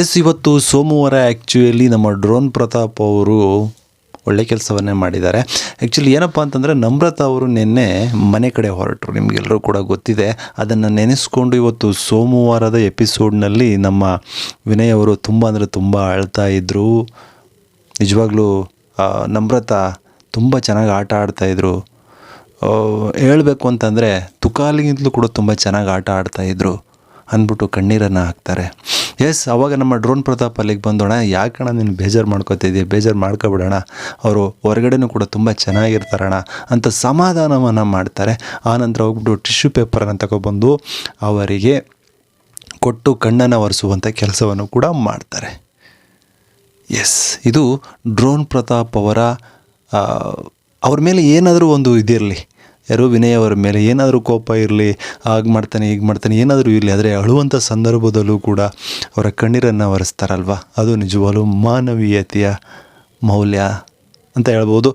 S ಇವತ್ತು ಸೋಮವಾರ actually ನಮ್ಮ ಡ್ರೋನ್ ಪ್ರತಾಪ್ ಅವರು ಒಳ್ಳೆ ಕೆಲಸವನ್ನೇ ಮಾಡಿದ್ದಾರೆ. ಆ್ಯಕ್ಚುಲಿ ಏನಪ್ಪ ಅಂತಂದರೆ ನಮ್ರತಾ ಅವರು ನಿನ್ನೆ ಮನೆ ಕಡೆ ಹೊರಟರು. ನಿಮಗೆಲ್ಲರೂ ಕೂಡ ಗೊತ್ತಿದೆ. ಅದನ್ನು ನೆನೆಸ್ಕೊಂಡು ಇವತ್ತು ಸೋಮವಾರದ ಎಪಿಸೋಡ್ನಲ್ಲಿ ನಮ್ಮ ವಿನಯ್ ಅವರು ತುಂಬ ಅಂದರೆ ತುಂಬ ಅಳ್ತಾ ಇದ್ದರು ನಿಜವಾಗ್ಲೂ ನಮ್ರತಾ ನಮ್ರತ ತುಂಬ ಚೆನ್ನಾಗಿ ಆಟ ಆಡ್ತಾಯಿದ್ರು ಹೇಳಬೇಕು ಅಂತಂದರೆ ತುಕಾಲಿಗಿಂತಲೂ ಕೂಡ ತುಂಬ ಚೆನ್ನಾಗಿ ಆಟ ಆಡ್ತಾಯಿದ್ರು ಅಂದ್ಬಿಟ್ಟು ಕಣ್ಣೀರನ್ನು ಹಾಕ್ತಾರೆ. ಎಸ್ ಅವಾಗ ನಮ್ಮ ಡ್ರೋನ್ ಪ್ರತಾಪ್ ಅಲ್ಲಿಗೆ ಬಂದೋಣ. ಯಾಕಣ್ಣ ನೀನು ಬೇಜಾರು ಮಾಡ್ಕೋತಿದ್ದೀಯ ಬೇಜಾರು ಮಾಡ್ಕೊಬಿಡೋಣ ಅವರು ಹೊರಗಡೆನೂ ಕೂಡ ತುಂಬ ಚೆನ್ನಾಗಿರ್ತಾರಣ ಅಂತ ಸಮಾಧಾನವನ್ನು ಮಾಡ್ತಾರೆ. ಆನಂತರ ಹೋಗ್ಬಿಟ್ಟು ಟಿಶ್ಯೂ ಪೇಪರನ್ನು ತಗೊಬಂದು ಅವರಿಗೆ ಕೊಟ್ಟು ಕಣ್ಣನ್ನು ಒರೆಸುವಂಥ ಕೆಲಸವನ್ನು ಕೂಡ ಮಾಡ್ತಾರೆ. ಎಸ್ ಇದು ಡ್ರೋನ್ ಪ್ರತಾಪ್ ಅವರ ಅವ್ರ ಮೇಲೆ ಏನಾದರೂ ಒಂದು ಇದಿರಲಿ. ಯಾರೋ ವಿನಯ್ ಅವರ ಮೇಲೆ ಏನಾದರೂ ಕೋಪ ಇರಲಿ, ಹಾಗೆ ಮಾಡ್ತಾನೆ, ಹೀಗೆ ಮಾಡ್ತಾನೆ, ಏನಾದರೂ ಇರಲಿ, ಆದರೆ ಅಳುವಂಥ ಸಂದರ್ಭದಲ್ಲೂ ಕೂಡ ಅವರ ಕಣ್ಣೀರನ್ನು ಒರೆಸ್ತಾರಲ್ವ? ಅದು ನಿಜವಾಗಲೂ ಮಾನವೀಯತೆಯ ಮೌಲ್ಯ ಅಂತ ಹೇಳ್ಬೋದು.